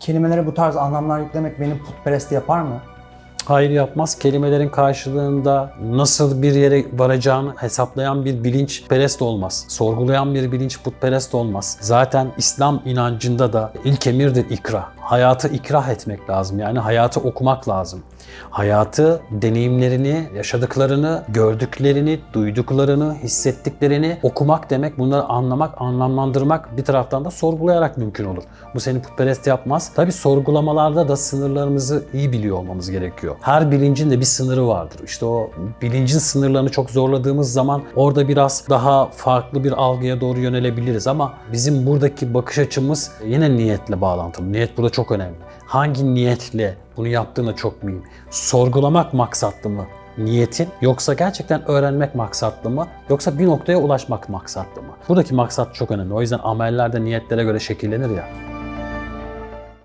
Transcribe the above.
Kelimelere bu tarz anlamlar yüklemek beni putperest yapar mı? Hayır yapmaz. Kelimelerin karşılığında nasıl bir yere varacağını hesaplayan bir bilinç perest olmaz. Sorgulayan bir bilinç putperest olmaz. Zaten İslam inancında da ilk emirdir ikra. Hayatı ikrah etmek lazım. Yani hayatı okumak lazım. Hayatı, deneyimlerini, yaşadıklarını, gördüklerini, duyduklarını, hissettiklerini okumak demek. Bunları anlamak, anlamlandırmak bir taraftan da sorgulayarak mümkün olur. Bu seni putperest yapmaz. Tabi sorgulamalarda da sınırlarımızı iyi biliyor olmamız gerekiyor. Her bilincin de bir sınırı vardır. İşte o bilincin sınırlarını çok zorladığımız zaman orada biraz daha farklı bir algıya doğru yönelebiliriz ama bizim buradaki bakış açımız yine niyetle bağlantılı. Niyet burada çok önemli. Hangi niyetle bunu yaptığına çok mühim. Sorgulamak maksatlı mı? niyetin yoksa gerçekten öğrenmek maksatlı mı yoksa bir noktaya ulaşmak maksatlı mı? Buradaki maksat çok önemli. O yüzden ameller de niyetlere göre şekillenir ya.